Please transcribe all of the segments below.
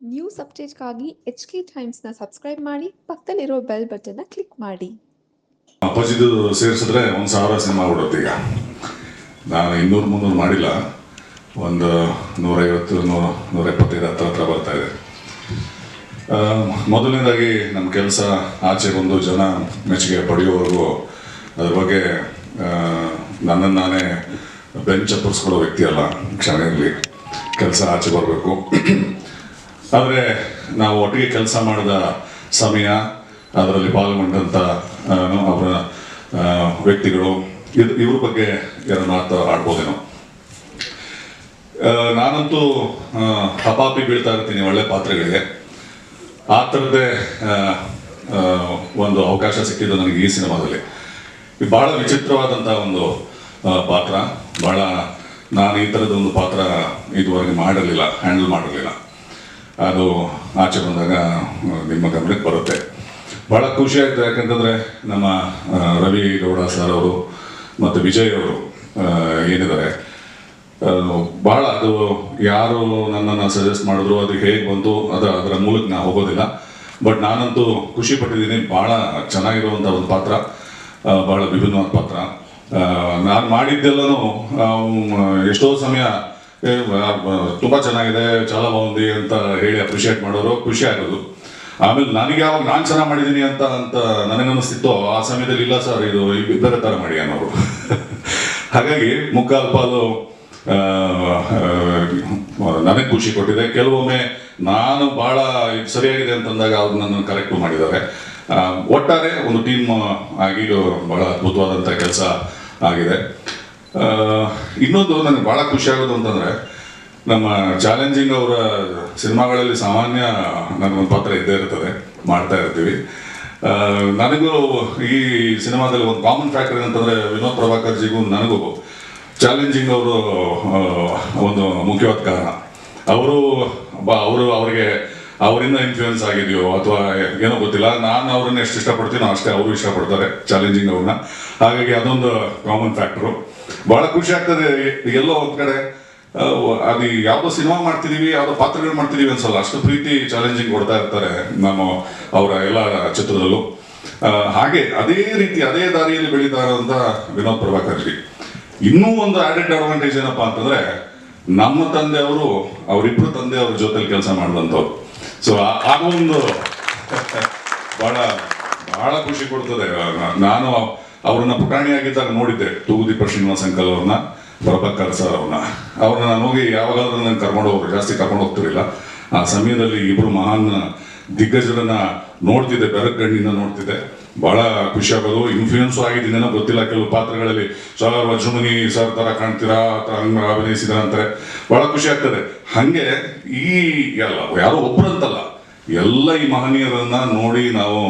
News ಅಪ್ಡೇಟ್ಗಾಗಿ H K ಟೈಮ್ಸ್ನ subscribe ಮಾಡಿ, ಪಕ್ಕದಲ್ಲಿರೋ ಬೆಲ್ ಬಟನ್ನ ಕ್ಲಿಕ್ ಮಾಡಿ. ಅಪ್ಪಾಜಿದು ಸೇರಿಸಿದ್ರೆ ಒಂದು ಸಾವಿರ ಸಿನಿಮಾ ಬಿಡುತ್ತೆ ಈಗ. ನಾನು ಇನ್ನೂರು ಮುನ್ನೂರು ಮಾಡಿಲ್ಲ. ಒಂದು ನೂರೈವತ್ತು, ನೂರ ನೂರ ಎಪ್ಪತ್ತೈದು ಹತ್ರ ಹತ್ರ ಬರ್ತಾ ಇದೆ. ಮೊದಲನೇದಾಗಿ ನಮ್ಮ ಕೆಲಸ ಆಚೆ ಬಂದು ಜನ ಮೆಚ್ಚುಗೆ ಪಡೆಯುವವರೆಗೂ ಅದ್ರ ಬಗ್ಗೆ ನನ್ನನ್ನು ನಾನೇ ಬೆಂಚ್ ಚಪ್ಪರಿಸ್ಕೊಳ್ಳೋ ವ್ಯಕ್ತಿ ಅಲ್ಲ ಕ್ಷಣದಲ್ಲಿ. ಇರಲಿ ಕೆಲಸ ಆಚೆ ಬರಬೇಕು. ಆದರೆ ನಾವು ಒಟ್ಟಿಗೆ ಕೆಲಸ ಮಾಡಿದ ಸಮಯ, ಅದರಲ್ಲಿ ಪಾಲ್ಗೊಂಡಂಥ ಅವರ ವ್ಯಕ್ತಿಗಳು, ಇದು, ಇವ್ರ ಬಗ್ಗೆ ಎರಡು ಮಾತು ಆಡ್ಬೋದೇನೋ. ನಾನಂತೂ ಹಪಾಪಿ ಬೀಳ್ತಾ ಇರ್ತೀನಿ ಒಳ್ಳೆ ಪಾತ್ರಗಳಿಗೆ. ಆ ಥರದ್ದೇ ಒಂದು ಅವಕಾಶ ಸಿಕ್ಕಿದ್ದು ನನಗೆ ಈ ಸಿನಿಮಾದಲ್ಲಿ. ಬಹಳ ವಿಚಿತ್ರವಾದಂಥ ಒಂದು ಪಾತ್ರ. ಬಹಳ, ನಾನು ಈ ಥರದ ಒಂದು ಪಾತ್ರ ಇದುವರೆಗೆ ಮಾಡಿರಲಿಲ್ಲ, ಹ್ಯಾಂಡಲ್ ಮಾಡಿರಲಿಲ್ಲ. ಅದು ಆಚೆ ಬಂದಾಗ ನಿಮ್ಮ ಗಮನಕ್ಕೆ ಬರುತ್ತೆ. ಬಹಳ ಖುಷಿ ಯಾಕಂತಂದ್ರೆ ನಮ್ಮ ರವಿ ಗೌಡ ಸರ್ ಅವರು ಮತ್ತು ವಿಜಯ್ ಅವರು ಏನಿದ್ದಾರೆ. ಭಾಳ ಅದು ಯಾರು ನನ್ನನ್ನು ಸಜೆಸ್ಟ್ ಮಾಡಿದ್ರು, ಅದು ಹೇಗೆ ಬಂತು, ಅದು, ಅದರ ಮೂಲಕ ನಾ ಹೋಗೋದಿಲ್ಲ. ಬಟ್ ನಾನಂತೂ ಖುಷಿ ಪಟ್ಟಿದ್ದೀನಿ, ಬಹಳ ಚೆನ್ನಾಗಿರುವಂಥ ಒಂದು ಪಾತ್ರ ಭಾಳ ವಿಭಿನ್ನವಾದ ಪಾತ್ರ. ನಾನು ಮಾಡಿದ್ದೆಲ್ಲನೂ ಎಷ್ಟೋ ಸಮಯ ತುಂಬಾ ಚೆನ್ನಾಗಿದೆ, ಚಾಲಾ ಬಾಗುಂದಿ ಅಂತ ಹೇಳಿ ಅಪ್ರಿಷಿಯೇಟ್ ಮಾಡೋರು, ಖುಷಿ ಆಗೋದು. ಆಮೇಲೆ ನನಗೆ ಯಾವಾಗ ನಾನು ಚೆನ್ನಾಗಿ ಮಾಡಿದ್ದೀನಿ ಅಂತ ಅಂತ ನನಗನ್ನಿಸ್ತಿತ್ತು, ಆ ಸಮಯದಲ್ಲಿ ಇಲ್ಲ ಸರ್ ಇದು ಇಬ್ಬರ ಬೇರೆ ಥರ ಮಾಡಿ ಅನ್ನೋರು. ಹಾಗಾಗಿ ಮುಕ್ಕಾಲು ಪಾಲು ನನಗೆ ಖುಷಿ ಕೊಟ್ಟಿದೆ. ಕೆಲವೊಮ್ಮೆ ನಾನು ಬಹಳ ಇದು ಸರಿಯಾಗಿದೆ ಅಂತಂದಾಗ ಅವ್ರು ನನ್ನನ್ನು ಕರೆಕ್ಟ್ ಮಾಡಿದ್ದಾರೆ. ಒಟ್ಟಾರೆ ಒಂದು ಟೀಮ್ ಆಗಿ ಬಹಳ ಅದ್ಭುತವಾದಂಥ ಕೆಲಸ ಆಗಿದೆ. ಇನ್ನೊಂದು ನನಗೆ ಬಹಳ ಖುಷಿ ಆಗೋದು ಅಂತಂದ್ರೆ, ನಮ್ಮ ಚಾಲೆಂಜಿಂಗ್ ಅವರ ಸಿನಿಮಾಗಳಲ್ಲಿ ಸಾಮಾನ್ಯ ನನಗೊಂದು ಪಾತ್ರ ಇದ್ದೇ ಇರ್ತದೆ, ಮಾಡ್ತಾ ಇರ್ತೀವಿ. ನನಗೂ ಈ ಸಿನಿಮಾದಲ್ಲಿ ಒಂದು ಕಾಮನ್ ಫ್ಯಾಕ್ಟರ್ ಏನಂತಂದ್ರೆ ವಿನೋದ್ ಪ್ರಭಾಕರ್ ಜಿಗೂ ನನಗೂ ಚಾಲೆಂಜಿಂಗ್ ಅವರು ಒಂದು ಮುಖ್ಯವಾದ ಕಾರಣ. ಅವರು ಅವರು ಅವರಿಗೆ ಅವರಿಂದ ಇನ್ಫ್ಲೂಯೆನ್ಸ್ ಆಗಿದೆಯೋ ಅಥವಾ ಏನೋ ಗೊತ್ತಿಲ್ಲ, ನಾನು ಅವ್ರನ್ನ ಎಷ್ಟು ಇಷ್ಟಪಡ್ತೀನೋ ಅಷ್ಟೇ ಅವರು ಇಷ್ಟಪಡ್ತಾರೆ ಚಾಲೆಂಜಿಂಗ್ ಅವ್ರನ್ನ. ಹಾಗಾಗಿ ಅದೊಂದು ಕಾಮನ್ ಫ್ಯಾಕ್ಟರು ಬಹಳ ಖುಷಿ ಆಗ್ತದೆ ಎಲ್ಲೋ ಒಂದ್ ಕಡೆ. ಅದು ಯಾವ್ದೋ ಸಿನಿಮಾ ಮಾಡ್ತಿದೀವಿ, ಯಾವ್ದೋ ಪಾತ್ರಗಳು ಮಾಡ್ತಿದೀವಿ ಅನ್ಸಲ್ಲ. ಅಷ್ಟು ಪ್ರೀತಿ ಚಾಲೆಂಜಿಂಗ್ ಕೊಡ್ತಾ ಇರ್ತಾರೆ ನಾನು ಅವರ ಎಲ್ಲ ಚಿತ್ರದಲ್ಲೂ. ಹಾಗೆ ಅದೇ ರೀತಿ ಅದೇ ದಾರಿಯಲ್ಲಿ ಬೆಳೀತಾ ಇರುವಂತ ವಿನೋದ್ ಪ್ರಭಾಕರ್ ಜಿ. ಇನ್ನೂ ಒಂದು ಆಡೆಡ್ ಅಡ್ವಾಂಟೇಜ್ ಏನಪ್ಪಾ ಅಂತಂದ್ರೆ, ನಮ್ಮ ತಂದೆಯವರು ಅವರಿಬ್ರು ತಂದೆ ಅವ್ರ ಜೊತೆಲಿ ಕೆಲಸ ಮಾಡಿದಂಥವ್ರು. ಸೊ ಒಂದು ಬಹಳ ಬಹಳ ಖುಷಿ ಕೊಡ್ತದೆ. ನಾನು ಅವ್ರನ್ನ ಪುಟಾಣಿಯಾಗಿದ್ದಾಗ ನೋಡಿದ್ದೆ. ತೂಗುದೀಪ ಶ್ರೀನಿವಾಸ ಅಂಕಲ್ ಅವ್ರನ್ನ, ಪ್ರಭಾಕರ್ ಸರ್ ಅವ್ರನ್ನ. ಅವ್ರನ್ನ ನಾನು ಹೋಗಿ ಯಾವಾಗಾದ್ರೂ ನಾನು ಕರ್ಕೊಂಡು ಹೋಗ್ರು ಜಾಸ್ತಿ ಕರ್ಕೊಂಡು ಹೋಗ್ತಿರಲಿಲ್ಲ. ಆ ಸಮಯದಲ್ಲಿ ಇಬ್ಬರು ಮಹಾನ್ ದಿಗ್ಗಜರನ್ನ ನೋಡ್ತಿದ್ದೆ. ಬೆರಗಣ್ಣಿನ ನೋಡ್ತಿದ್ದೆ. ಬಹಳ ಖುಷಿ ಆಗೋದು. ಇನ್ಫ್ಲೂಯೆನ್ಸು ಆಗಿದ್ದೀನೇನೋ ಗೊತ್ತಿಲ್ಲ. ಕೆಲವು ಪಾತ್ರಗಳಲ್ಲಿ ಸರ್ ವಜ್ರಮುನಿ ಸರ್ ಥರ ಕಾಣ್ತೀರಾ? ಹಂಗ ಅಭಿನಯಿಸಿದ ಅಂತಾರೆ ಬಹಳ ಖುಷಿ ಆಗ್ತದೆ. ಹಾಗೆ ಈ ಎಲ್ಲ ಯಾರೋ ಒಬ್ರಂತಲ್ಲ ಎಲ್ಲ ಈ ಮಹನೀಯರನ್ನ ನೋಡಿ ನಾವು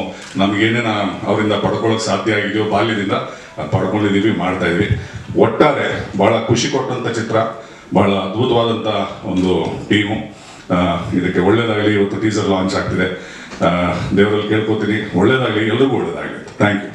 ನಮ್ಗೇನೇನ ಅವರಿಂದ ಪಡ್ಕೊಳ್ಳೋಕೆ ಸಾಧ್ಯ ಆಗಿದೆಯೋ ಬಾಲ್ಯದಿಂದ ಪಡ್ಕೊಂಡಿದೀವಿ ಮಾಡ್ತಾ ಇದ್ವಿ. ಒಟ್ಟಾರೆ ಬಹಳ ಖುಷಿ ಕೊಟ್ಟಂತ ಚಿತ್ರ, ಬಹಳ ಅದ್ಭುತವಾದಂತ ಒಂದು ಟೀಮು. ಇದಕ್ಕೆ ಒಳ್ಳೇದಾಗಲಿ, ಇವತ್ತು ಟೀಸರ್ ಲಾಂಚ್ ಆಗ್ತಿದೆ. ದೇವರಲ್ಲಿ ಕೇಳ್ಕೊತೀನಿ, ಒಳ್ಳೇದಾಗಲಿ, ಎಲ್ರಿಗೂ ಒಳ್ಳೇದಾಗಲಿ. Thank you